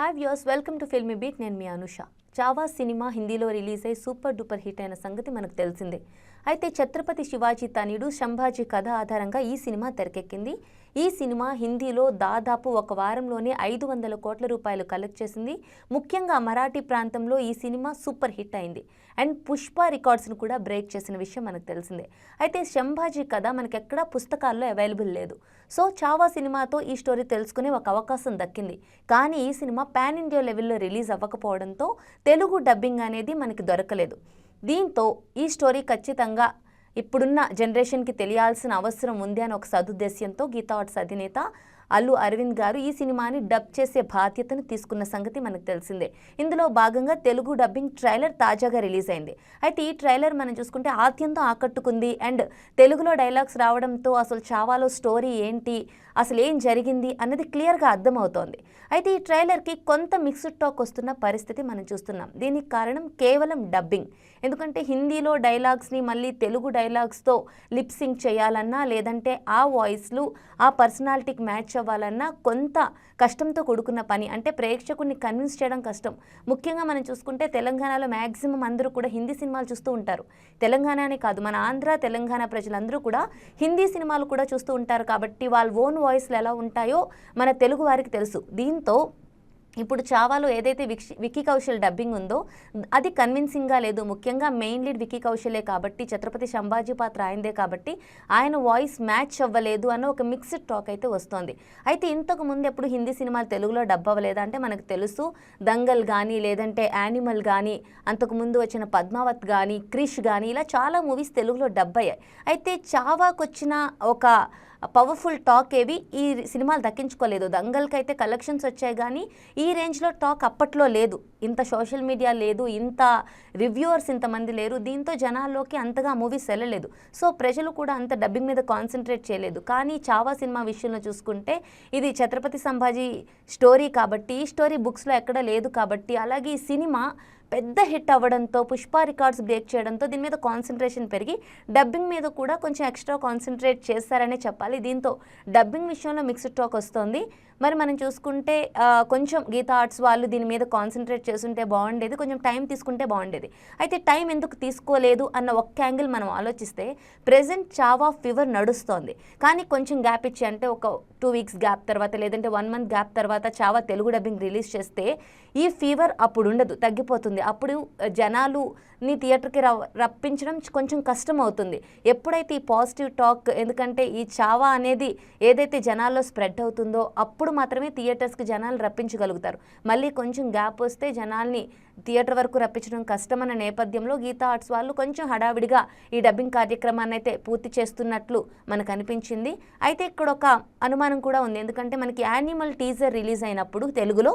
Hi views welcome to filmy beat నేను మీ Anusha. Chhaava cinema హిందీలో రిలీజ్ అయి సూపర్ డూపర్ హిట్ అయిన సంగతి మనకు తెలిసిందే. అయితే ఛత్రపతి శివాజీ తనయుడు శంభాజీ కథ ఆధారంగా ఈ సినిమా తెరకెక్కింది. ఈ సినిమా హిందీలో దాదాపు ఒక వారంలోనే ఐదు వందల కోట్ల రూపాయలు కలెక్ట్ చేసింది. ముఖ్యంగా మరాఠీ ప్రాంతంలో ఈ సినిమా సూపర్ హిట్ అయింది. అండ్ పుష్ప రికార్డ్స్ను కూడా బ్రేక్ చేసిన విషయం మనకు తెలిసిందే. అయితే శంభాజీ కథ మనకెక్కడా పుస్తకాల్లో అవైలబుల్ లేదు. సో చావా సినిమాతో ఈ స్టోరీ తెలుసుకునే ఒక అవకాశం దక్కింది. కానీ ఈ సినిమా పాన్ ఇండియా లెవెల్లో రిలీజ్ అవ్వకపోవడంతో తెలుగు డబ్బింగ్ అనేది మనకి దొరకలేదు. దీంతో ఈ స్టోరీ ఖచ్చితంగా ఇప్పుడున్న జనరేషన్కి తెలియాల్సిన అవసరం ఉంది అని ఒక సదుద్దేశ్యంతో గీతా ఆర్ట్స్ అధినేత అల్లు అరవింద్ గారు ఈ సినిమాని డబ్ చేసే బాధ్యతను తీసుకున్న సంగతి మనకు తెలిసిందే. ఇందులో భాగంగా తెలుగు డబ్బింగ్ ట్రైలర్ తాజాగా రిలీజ్ అయింది. అయితే ఈ ట్రైలర్ మనం చూసుకుంటే ఆద్యంతో ఆకట్టుకుంది. అండ్ తెలుగులో డైలాగ్స్ రావడంతో అసలు చావాలో స్టోరీ ఏంటి? అసలు ఏం జరిగింది? అన్నది క్లియర్గా అర్థమవుతోంది. అయితే ఈ ట్రైలర్కి కొంత మిక్స్డ్ టాక్ వస్తున్న పరిస్థితి మనం చూస్తున్నాం. దీనికి కారణం కేవలం డబ్బింగ్. ఎందుకంటే హిందీలో డైలాగ్స్ని మళ్ళీ తెలుగు డైలాగ్స్తో లిప్సింగ్ చేయాలన్నా లేదంటే ఆ వాయిస్లు ఆ పర్సనాలిటీకి మ్యాచ్ అవ్వాలన్నా కొంత కష్టంతో కూడుకున్న పని. అంటే ప్రేక్షకుడిని కన్విన్స్ చేయడం కష్టం. ముఖ్యంగా మనం చూసుకుంటే తెలంగాణలో మ్యాక్సిమం అందరూ కూడా హిందీ సినిమాలు చూస్తూ ఉంటారు. తెలంగాణనే కాదు మన ఆంధ్ర తెలంగాణ ప్రజలందరూ కూడా హిందీ సినిమాలు కూడా చూస్తూ ఉంటారు. కాబట్టి వాళ్ళ ఓన్ వాయిస్లు ఎలా ఉంటాయో మన తెలుగు వారికి తెలుసు. దీంతో ఇప్పుడు చావాలో ఏదైతే విక్కీ కౌశల్ డబ్బింగ్ ఉందో అది కన్విన్సింగ్గా లేదు. ముఖ్యంగా మెయిన్ లీడ్ విక్కీ కౌశలే కాబట్టి ఛత్రపతి సంభాజీ పాత్ర ఆయనదే కాబట్టి ఆయన వాయిస్ మ్యాచ్ అవ్వలేదు అన్న ఒక మిక్స్డ్ టాక్ అయితే వస్తోంది. అయితే ఇంతకు ముందు ఎప్పుడు హిందీ సినిమాలు తెలుగులో డబ్ అవ్వలేదా అంటే మనకు తెలుసు. దంగల్ కానీ లేదంటే యానిమల్ కానీ అంతకుముందు వచ్చిన పద్మావత్ కానీ క్రిష్ కానీ ఇలా చాలా మూవీస్ తెలుగులో డబ్ అయ్యాయి. అయితే చావాకు వచ్చిన ఒక పవర్ఫుల్ టాక్ ఏవి ఈ సినిమాలు దక్కించుకోలేదు. దంగల్కి అయితే కలెక్షన్స్ వచ్చాయి కానీ ఈ రేంజ్లో టాక్ అప్పట్లో లేదు. ఇంత సోషల్ మీడియా లేదు ఇంత రివ్యూవర్స్ ఇంతమంది లేరు. దీంతో జనాల్లోకి అంతగా మూవీస్ వెళ్ళలేదు. సో ప్రజలు కూడా అంత డబ్బింగ్ మీద కాన్సన్ట్రేట్ చేయలేదు. కానీ చావా సినిమా విషయంలో చూసుకుంటే ఇది ఛత్రపతి సంభాజీ స్టోరీ కాబట్టి ఈ స్టోరీ బుక్స్లో ఎక్కడ లేదు కాబట్టి అలాగే ఈ సినిమా పెద్ద హిట్ అవ్వడంతో పుష్ప రికార్డ్స్ బ్రేక్ చేయడంతో దీని మీద కాన్సన్ట్రేషన్ పెరిగి డబ్బింగ్ మీద కూడా కొంచెం ఎక్స్ట్రా కాన్సన్ట్రేట్ చేస్తారనే చెప్పాలి. దీంతో డబ్బింగ్ విషయంలో మిక్స్డ్ టాక్ వస్తుంది. మరి మనం చూసుకుంటే కొంచెం గీతా ఆర్ట్స్ వాళ్ళు దీని మీద కాన్సన్ట్రేట్ చేస్తుంటే బాగుండేది కొంచెం టైం తీసుకుంటే బాగుండేది. అయితే టైం ఎందుకు తీసుకోలేదు అన్న ఒక్క యాంగిల్ మనం ఆలోచిస్తే ప్రెజెంట్ చావా ఫీవర్ నడుస్తోంది. కానీ కొంచెం గ్యాప్ ఇచ్చి అంటే ఒక టూ వీక్స్ గ్యాప్ తర్వాత లేదంటే వన్ మంత్ గ్యాప్ తర్వాత చావా తెలుగు డబ్బింగ్ రిలీజ్ చేస్తే ఈ ఫీవర్ అప్పుడు ఉండదు తగ్గిపోతుంది. అప్పుడు జనాలు ని థియేటర్కి రవ్ రప్పించడం కొంచెం కష్టం అవుతుంది ఎప్పుడైతే ఈ పాజిటివ్ టాక్ ఎందుకంటే ఈ చావా అనేది ఏదైతే జనాల్లో స్ప్రెడ్ అవుతుందో అప్పుడు మాత్రమే థియేటర్స్కి జనాలు రప్పించగలుగుతారు. మళ్ళీ కొంచెం గ్యాప్ వస్తే జనాల్ని థియేటర్ వరకు రప్పించడం కష్టమన్న నేపథ్యంలో గీతా ఆర్ట్స్ వాళ్ళు కొంచెం హడావిడిగా ఈ డబ్బింగ్ కార్యక్రమాన్ని అయితే పూర్తి చేస్తున్నట్లు మనకు అనిపించింది. అయితే ఇక్కడ ఒక అనుమానం కూడా ఉంది. ఎందుకంటే మనకి యానిమల్ టీజర్ రిలీజ్ అయినప్పుడు తెలుగులో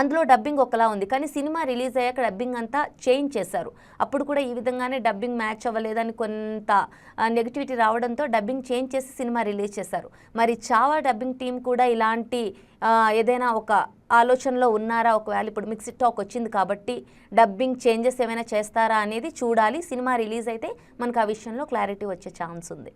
అందులో డబ్బింగ్ ఒకలా ఉంది. కానీ సినిమా రిలీజ్ అయ్యాక డబ్బింగ్ అంతా చేంజ్ చేశారు. అప్పుడు కూడా ఈ విధంగానే డబ్బింగ్ మ్యాచ్ అవ్వలేదని కొంత నెగిటివిటీ రావడంతో డబ్బింగ్ చేంజ్ చేసి సినిమా రిలీజ్ చేశారు. మరి చావా డబ్బింగ్ టీం కూడా ఇలాంటి ఏదైనా ఒక ఆలోచనలో ఉన్నారా? ఒకవేళ ఇప్పుడు మిక్సిడ్ టాక్ వచ్చింది కాబట్టి డబ్బింగ్ చేంజెస్ ఏమైనా చేస్తారా అనేది చూడాలి. సినిమా రిలీజ్ అయితే మనకు ఆ విషయంలో క్లారిటీ వచ్చే ఛాన్స్ ఉంది.